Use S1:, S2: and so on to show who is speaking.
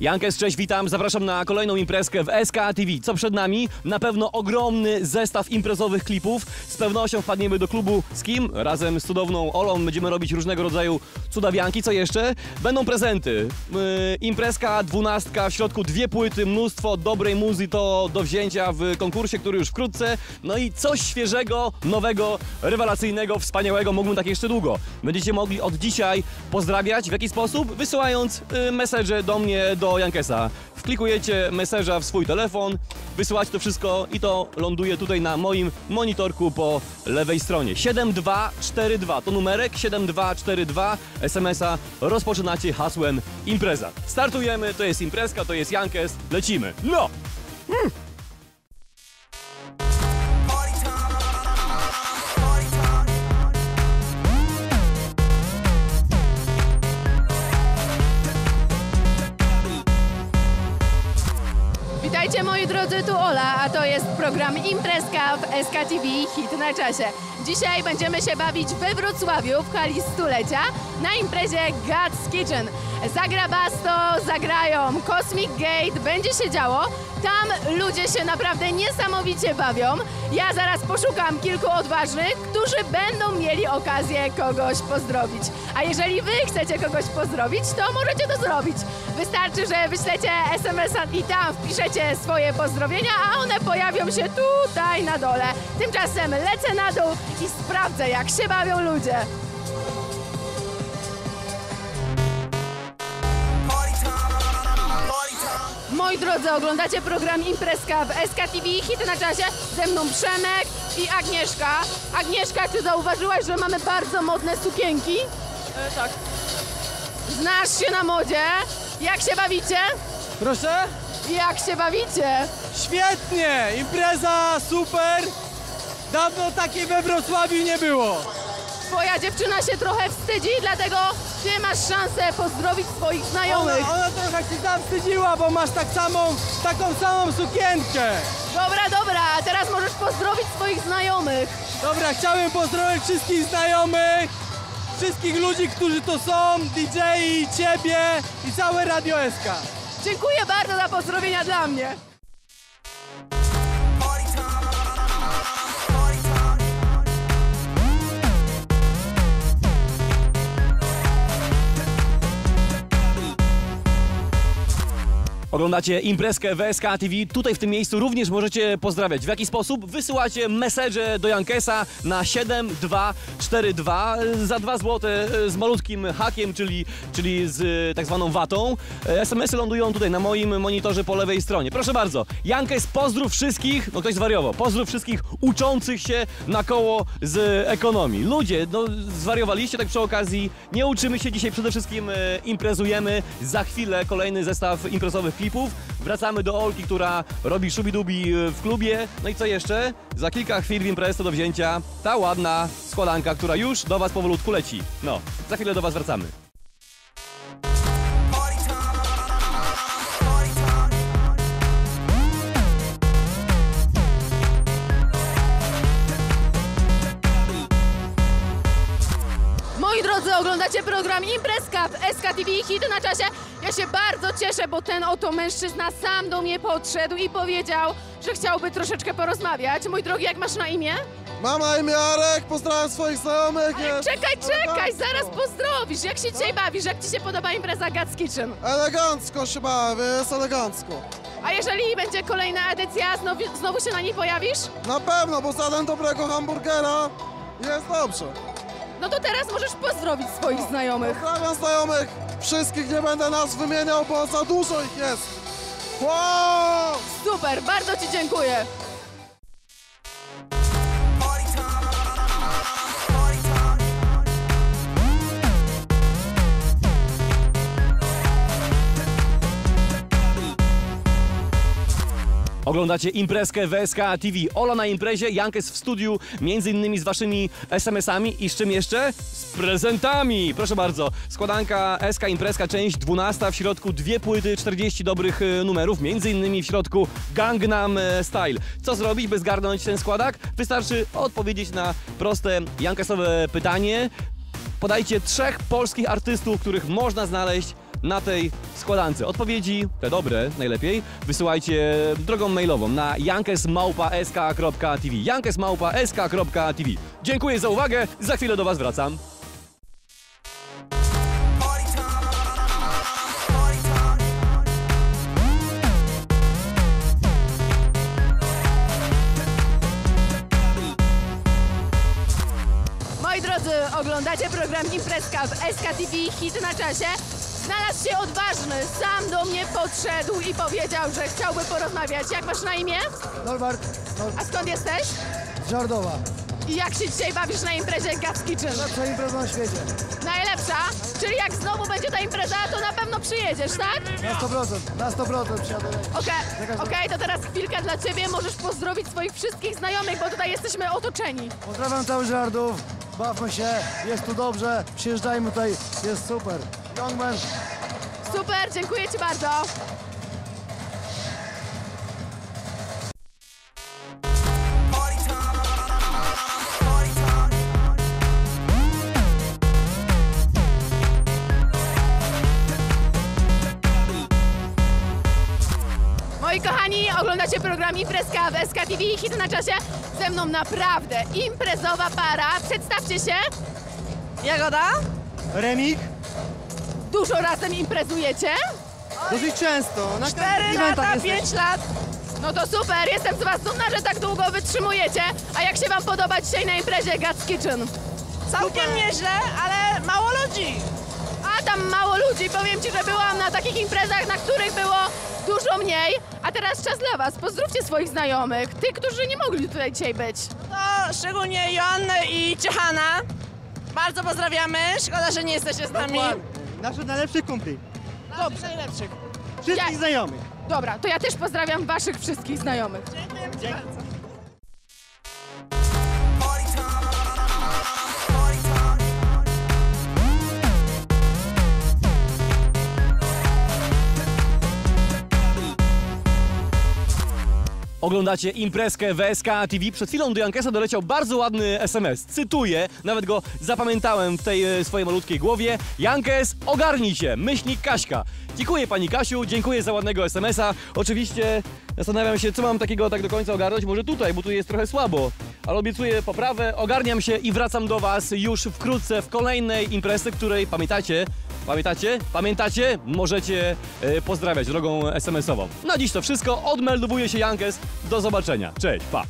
S1: Jankes, cześć, witam. Zapraszam na kolejną imprezkę w SK TV. Co przed nami? Na pewno ogromny zestaw imprezowych klipów. Z pewnością wpadniemy do klubu z kim? Razem z cudowną Olą będziemy robić różnego rodzaju cudawianki. Co jeszcze? Będą prezenty. Yy, imprezka, dwunastka, w środku dwie płyty, mnóstwo dobrej muzy to do wzięcia w konkursie, który już wkrótce. No i coś świeżego, nowego, rewelacyjnego, wspaniałego. Mógłbym tak jeszcze długo. Będziecie mogli od dzisiaj pozdrawiać. W jaki sposób? Wysyłając yy, do mnie, do Jankesa. Wklikujecie message'a w swój telefon, wysyłacie to wszystko i to ląduje tutaj na moim monitorku po lewej stronie. 7242 to numerek 7242 SMS-a rozpoczynacie hasłem impreza. Startujemy, to jest imprezka, to jest Jankes, lecimy. No!
S2: Witajcie moi drodzy, tu Ola, a to jest program Imprezka w SKTV Hit na czasie. Dzisiaj będziemy się bawić we Wrocławiu w hali stulecia na imprezie God's Kitchen. Zagra Basto, zagrają Cosmic Gate, będzie się działo. Tam ludzie się naprawdę niesamowicie bawią. Ja zaraz poszukam kilku odważnych, którzy będą mieli okazję kogoś pozdrowić. A jeżeli wy chcecie kogoś pozdrowić, to możecie to zrobić. Wystarczy, że wyślecie SMS-a i tam wpiszecie swoje pozdrowienia, a one pojawią się tutaj na dole. Tymczasem lecę na dół i sprawdzę, jak się bawią ludzie. Moi drodzy, oglądacie program Imprezka w SKTV, hity na czasie. Ze mną Przemek i Agnieszka. Agnieszka, czy zauważyłaś, że mamy bardzo modne sukienki? tak. Znasz się na modzie? Jak się bawicie?
S3: Proszę?
S2: Jak się bawicie?
S3: Świetnie! Impreza super! Dawno takiej we Wrocławiu nie było.
S2: Twoja dziewczyna się trochę wstydzi, dlatego ty masz szansę pozdrowić swoich
S3: Ona,
S2: znajomych.
S3: ona trochę się zawstydziła, bo masz tak samą, taką samą sukienkę.
S2: Dobra, dobra, teraz możesz pozdrowić swoich znajomych.
S3: Dobra, chciałem pozdrowić wszystkich znajomych, wszystkich ludzi, którzy to są, DJ, ciebie i całe Radio SK.
S2: Dziękuję bardzo za pozdrowienia dla mnie.
S1: Oglądacie imprezkę w SK TV. Tutaj w tym miejscu również możecie pozdrawiać. W jaki sposób? Wysyłacie message do Jankesa na 7242 za 2 zł z malutkim hakiem, czyli, czyli z e, tak zwaną watą. E, SMS-y lądują tutaj na moim monitorze po lewej stronie. Proszę bardzo, Jankes, pozdrów wszystkich, no ktoś zwariował, pozdrów wszystkich uczących się na koło z ekonomii. Ludzie, no zwariowaliście tak przy okazji, nie uczymy się dzisiaj, przede wszystkim e, imprezujemy. Za chwilę kolejny zestaw imprezowych klipów. Wracamy do Olki, która robi szubidubi e, w klubie. No i co jeszcze? Za kilka chwil w imprezę do wzięcia ta ładna składanka, która już do Was powolutku leci. No, za chwilę do Was wracamy.
S2: Oglądacie program Imprezka w SKTV Hity na czasie. Ja się bardzo cieszę, bo ten oto mężczyzna sam do mnie podszedł i powiedział, że chciałby troszeczkę porozmawiać. Mój drogi, jak masz na imię?
S4: Mam na imię Arek, pozdrawiam swoich znajomych.
S2: Ale czekaj, czekaj, zaraz pozdrowisz. Jak się dzisiaj bawisz? Jak ci się podoba impreza Kitchen?
S4: Elegancko się bawię, jest elegancko.
S2: A jeżeli będzie kolejna edycja, znowu, znowu się na niej pojawisz?
S4: Na pewno, bo zadam dobrego hamburgera jest dobrze.
S2: No to teraz możesz pozdrowić swoich znajomych.
S4: Pozdrawiam znajomych, wszystkich nie będę nas wymieniał, bo za dużo ich jest. Wow!
S2: Super, bardzo ci dziękuję.
S1: Oglądacie imprezkę w SK TV. Ola na imprezie, Jankes w studiu, między innymi z waszymi SMS-ami i z czym jeszcze? Z prezentami! Proszę bardzo, składanka SK Imprezka, część 12, w środku dwie płyty, 40 dobrych e, numerów, między innymi w środku Gangnam e, Style. Co zrobić, by zgarnąć ten składak? Wystarczy odpowiedzieć na proste Jankesowe pytanie. Podajcie trzech polskich artystów, których można znaleźć na tej składance? Odpowiedzi, te dobre najlepiej, wysyłajcie drogą mailową na jankesmałpa.sk.tv jankesmałpa.sk.tv Dziękuję za uwagę, za chwilę do Was wracam.
S2: Moi drodzy, oglądacie program Imprezka w SKTV Hit na czasie. Znalazł się odważny, sam do mnie podszedł i powiedział, że chciałby porozmawiać. Jak masz na imię?
S5: Norbert, Nor
S2: A skąd jesteś?
S5: Żardowa.
S2: I jak się dzisiaj bawisz na imprezie Gaps Kitchen?
S5: Lepsza impreza na świecie.
S2: Najlepsza? Czyli jak znowu będzie ta impreza, to na pewno przyjedziesz, tak?
S5: Na 100%, na 100% przyjadę.
S2: Okej,
S5: Jaka
S2: okej, to teraz chwilka dla ciebie. Możesz pozdrowić swoich wszystkich znajomych, bo tutaj jesteśmy otoczeni.
S5: Pozdrawiam cały Żardów, bawmy się, jest tu dobrze, przyjeżdżajmy tutaj, jest super.
S2: Super, dziękuję ci bardzo. Moi kochani, oglądacie program Imprezka w SKTV Hit na czasie. Ze mną naprawdę imprezowa para. Przedstawcie się. Jagoda.
S3: Remik?
S2: Dużo razem imprezujecie?
S3: Dosyć często. Na
S2: Cztery
S3: eventach
S2: lata,
S3: jesteś.
S2: pięć lat. No to super, jestem z was dumna, że tak długo wytrzymujecie. A jak się wam podoba dzisiaj na imprezie God's Kitchen?
S6: Całkiem nieźle, ale mało ludzi.
S2: A tam mało ludzi, powiem ci, że byłam na takich imprezach, na których było dużo mniej. A teraz czas dla was, pozdrówcie swoich znajomych, tych, którzy nie mogli tutaj dzisiaj być.
S6: To szczególnie Joannę i Ciechana. Bardzo pozdrawiamy. Szkoda, że nie jesteście z nami.
S3: Nasze najlepsze kumpli.
S6: Dobrze, najlepszych.
S3: Wszystkich
S2: Ja-
S3: znajomych.
S2: Dobra, to ja też pozdrawiam waszych wszystkich znajomych.
S6: Dziękuję
S1: Oglądacie imprezkę w SK TV. Przed chwilą do Jankesa doleciał bardzo ładny SMS. Cytuję, nawet go zapamiętałem w tej e, swojej malutkiej głowie. Jankes, ogarnij się, myślnik Kaśka. Dziękuję pani Kasiu, dziękuję za ładnego SMS-a. Oczywiście zastanawiam się, co mam takiego tak do końca ogarnąć. Może tutaj, bo tu jest trochę słabo. Ale obiecuję poprawę, ogarniam się i wracam do was już wkrótce w kolejnej imprezy, której pamiętacie, Pamiętacie? Pamiętacie? Możecie e, pozdrawiać drogą SMS-ową. Na dziś to wszystko. Odmeldowuje się Jankes. Do zobaczenia. Cześć, pa.